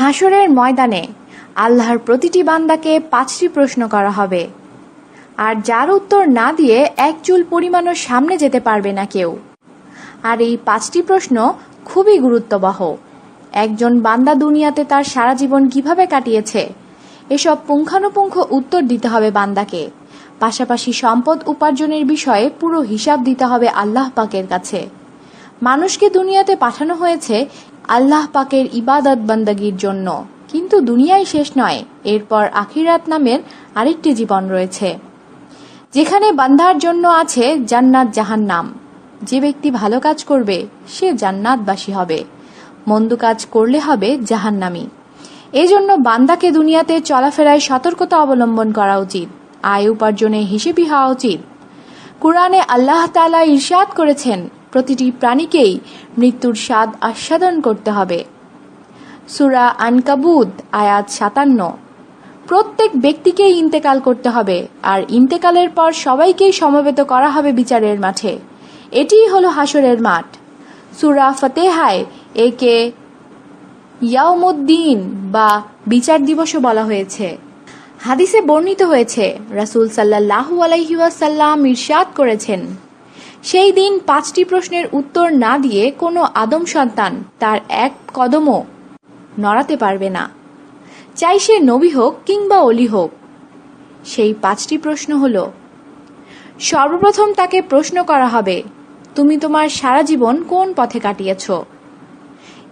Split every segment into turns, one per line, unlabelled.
হাসরের ময়দানে আল্লাহর প্রতিটি বান্দাকে পাঁচটি প্রশ্ন করা হবে। আর যার উত্তর না দিয়ে এক চুল পরিমাণও সামনে যেতে পারবে না কেউ। আর এই পাঁচটি প্রশ্ন খুবই গুরুত্ববহ। একজন বান্দা দুনিয়াতে তার সারা জীবন কীভাবে কাটিয়েছে, এসব পুঙ্খানুপুঙ্খ উত্তর দিতে হবে বান্দাকে। পাশাপাশি সম্পদ উপার্জনের বিষয়ে পুরো হিসাব দিতে হবে আল্লাহ পাকের কাছে। মানুষকে দুনিয়াতে পাঠানো হয়েছে আল্লাহ পাকের ইবাদত বান্দাগির জন্য। কিন্তু দুনিয়াই শেষ নয়। এরপর আখিরাত নামের আরেকটি জীবন রয়েছে। যেখানে বান্দার জন্য আছে জান্নাত জাহান্নাম। যে ব্যক্তি ভালো কাজ করবে, সে জান্নাতবাসী হবে। মন্দ কাজ করলে হবে জাহান্নামি। এজন্য বান্দাকে দুনিয়াতে চলাফেরায় সতর্কতা অবলম্বন করা উচিত। আয় উপার্জনে হিসেবি হওয়া উচিত। কোরআনে আল্লাহ তাআলা ইরশাদ করেছেন প্রতিটি প্রাণীকেই মৃত্যুর স্বাদ আস্বাদন করতে হবে। সুরা আনকাবুদ আয়াত সাতান্ন। প্রত্যেক ব্যক্তিকেই ইন্তেকাল করতে হবে, আর ইন্তেকালের পর সবাইকেই সমবেত করা হবে বিচারের মাঠে। এটিই হলো হাসরের মাঠ। সুরা ফতেহায় একে ইয়াউমুদ্দিন বা বিচার দিবসও বলা হয়েছে। হাদিসে বর্ণিত হয়েছে, রাসূল সাল্লাল্লাহু আলাইহি ওয়াসাল্লাম ইরশাদ করেছেন। সেই দিন পাঁচটি প্রশ্নের উত্তর না দিয়ে কোনো আদম সন্তান তার এক কদমও নড়াতে পারবে না। চাই সে নবী হোক কিংবা অলি হোক। সেই পাঁচটি প্রশ্ন হল, সর্বপ্রথম তাকে প্রশ্ন করা হবে, তুমি তোমার সারা জীবন কোন পথে কাটিয়েছ?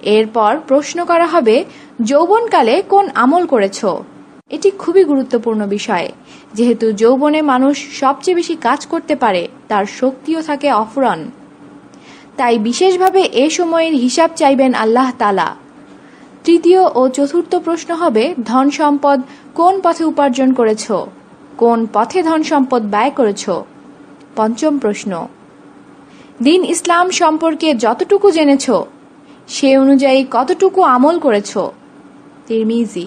এরপর প্রশ্ন করা হবে, যৌবনকালে কোন আমল করেছ? এটি খুবই গুরুত্বপূর্ণ বিষয়। যেহেতু যৌবনে মানুষ সবচেয়ে বেশি কাজ করতে পারে, তার শক্তিও থাকে অফুরন। তাই বিশেষভাবে এ সময়ের হিসাব চাইবেন আল্লাহ তালা তৃতীয় ও চতুর্থ প্রশ্ন হবে, ধন সম্পদ কোন পথে উপার্জন করেছ? কোন পথে ধন সম্পদ ব্যয় করেছ? পঞ্চম প্রশ্ন। দিন ইসলাম সম্পর্কে যতটুকু জেনেছ, সে অনুযায়ী কতটুকু আমল করেছ? তিরমিজি।